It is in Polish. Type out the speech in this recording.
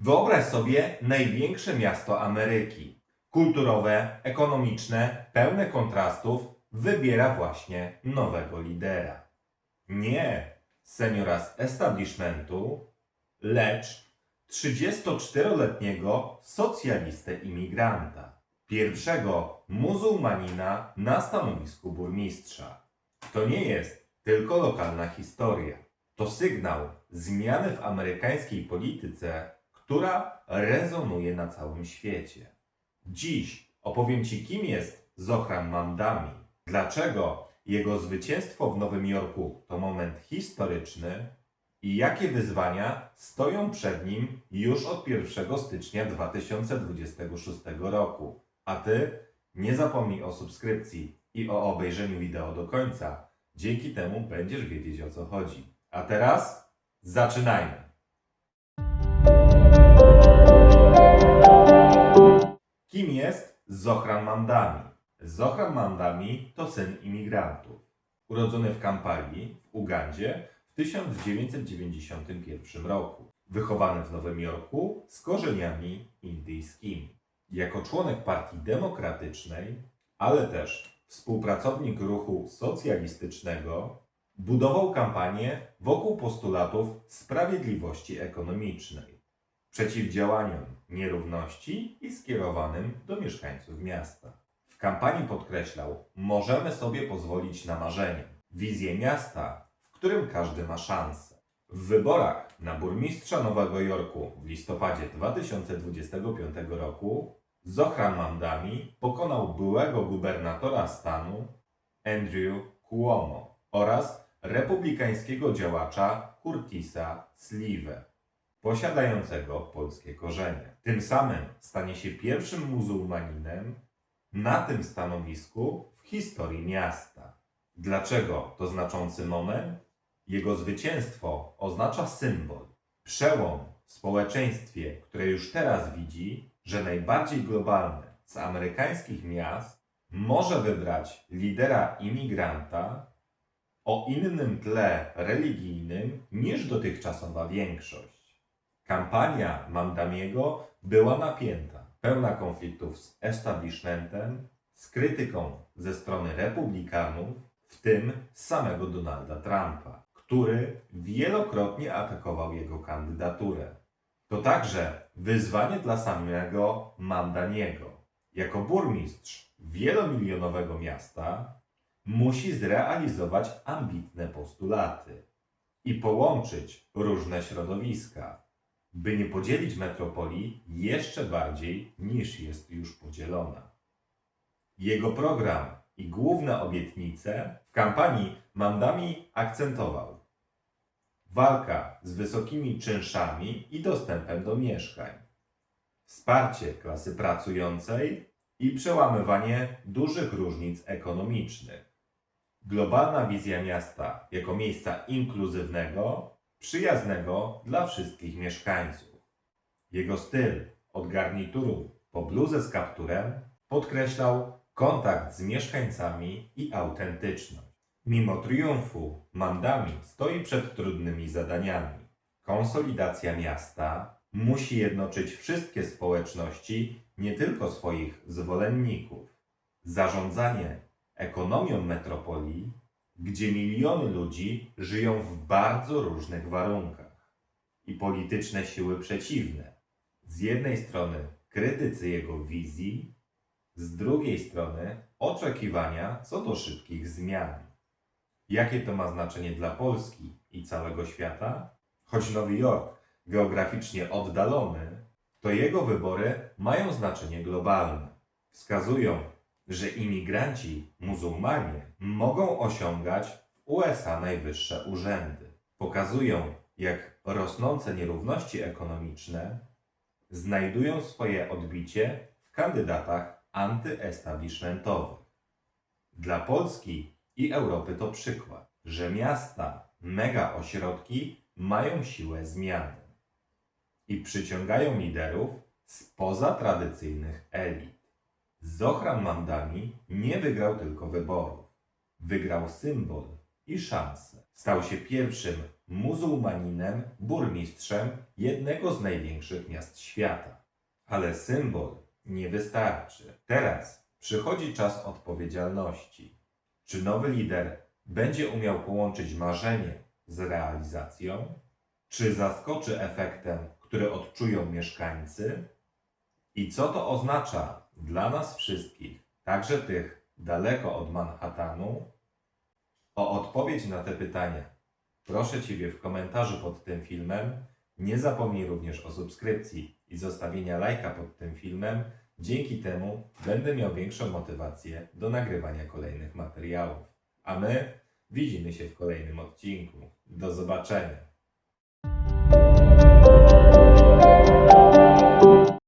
Wyobraź sobie największe miasto Ameryki. Kulturowe, ekonomiczne, pełne kontrastów, wybiera właśnie nowego lidera. Nie seniora z establishmentu, lecz 34-letniego socjalistę imigranta. Pierwszego muzułmanina na stanowisku burmistrza. To nie jest tylko lokalna historia. To sygnał zmiany w amerykańskiej polityce, która rezonuje na całym świecie. Dziś opowiem Ci, kim jest Zohran Mamdani, dlaczego jego zwycięstwo w Nowym Jorku to moment historyczny i jakie wyzwania stoją przed nim już od 1 stycznia 2026 roku. A Ty nie zapomnij o subskrypcji i o obejrzeniu wideo do końca. Dzięki temu będziesz wiedzieć o co chodzi. A teraz zaczynajmy! Kim jest Zohran Mamdani? Zohran Mamdani to syn imigrantów. Urodzony w Kampali w Ugandzie w 1991 roku. Wychowany w Nowym Jorku z korzeniami indyjskimi. Jako członek Partii Demokratycznej, ale też współpracownik ruchu socjalistycznego, budował kampanię wokół postulatów sprawiedliwości ekonomicznej przeciwdziałaniom nierówności i skierowanym do mieszkańców miasta. W kampanii podkreślał: Możemy sobie pozwolić na marzenie, wizję miasta, w którym każdy ma szansę. W wyborach na burmistrza Nowego Jorku w listopadzie 2025 roku Zohran Mamdani pokonał byłego gubernatora stanu Andrew Cuomo oraz republikańskiego działacza Curtisa Sliwę posiadającego polskie korzenie. Tym samym stanie się pierwszym muzułmaninem na tym stanowisku w historii miasta. Dlaczego to znaczący moment? Jego zwycięstwo oznacza symbol, przełom w społeczeństwie, które już teraz widzi, że najbardziej globalne z amerykańskich miast może wybrać lidera imigranta o innym tle religijnym niż dotychczasowa większość. Kampania Mamdamiego była napięta, pełna konfliktów z establishmentem, z krytyką ze strony republikanów, w tym samego Donalda Trumpa, który wielokrotnie atakował jego kandydaturę. To także wyzwanie dla samego Mamdaniego. Jako burmistrz wielomilionowego miasta musi zrealizować ambitne postulaty i połączyć różne środowiska by nie podzielić metropolii jeszcze bardziej niż jest już podzielona. Jego program i główne obietnice w kampanii Mamdami akcentował. Walka z wysokimi czynszami i dostępem do mieszkań, wsparcie klasy pracującej i przełamywanie dużych różnic ekonomicznych, globalna wizja miasta jako miejsca inkluzywnego przyjaznego dla wszystkich mieszkańców. Jego styl, od garnituru po bluzę z kapturem, podkreślał kontakt z mieszkańcami i autentyczność. Mimo triumfu, Mandami stoi przed trudnymi zadaniami. Konsolidacja miasta musi jednoczyć wszystkie społeczności, nie tylko swoich zwolenników. Zarządzanie ekonomią metropolii gdzie miliony ludzi żyją w bardzo różnych warunkach i polityczne siły przeciwne. Z jednej strony krytycy jego wizji, z drugiej strony oczekiwania co do szybkich zmian. Jakie to ma znaczenie dla Polski i całego świata? Choć Nowy Jork geograficznie oddalony, to jego wybory mają znaczenie globalne. Wskazują że imigranci muzułmanie mogą osiągać w USA najwyższe urzędy. Pokazują, jak rosnące nierówności ekonomiczne znajdują swoje odbicie w kandydatach antyestablishmentowych. Dla Polski i Europy to przykład, że miasta, mega ośrodki mają siłę zmiany i przyciągają liderów spoza tradycyjnych elit. Zohran Mamdani nie wygrał tylko wyborów. Wygrał symbol i szansę. Stał się pierwszym muzułmaninem, burmistrzem jednego z największych miast świata. Ale symbol nie wystarczy. Teraz przychodzi czas odpowiedzialności. Czy nowy lider będzie umiał połączyć marzenie z realizacją? Czy zaskoczy efektem, który odczują mieszkańcy? I co to oznacza dla nas wszystkich, także tych daleko od Manhattanu? O odpowiedź na te pytania proszę Ciebie w komentarzu pod tym filmem. Nie zapomnij również o subskrypcji i zostawienia lajka pod tym filmem. Dzięki temu będę miał większą motywację do nagrywania kolejnych materiałów. A my widzimy się w kolejnym odcinku. Do zobaczenia.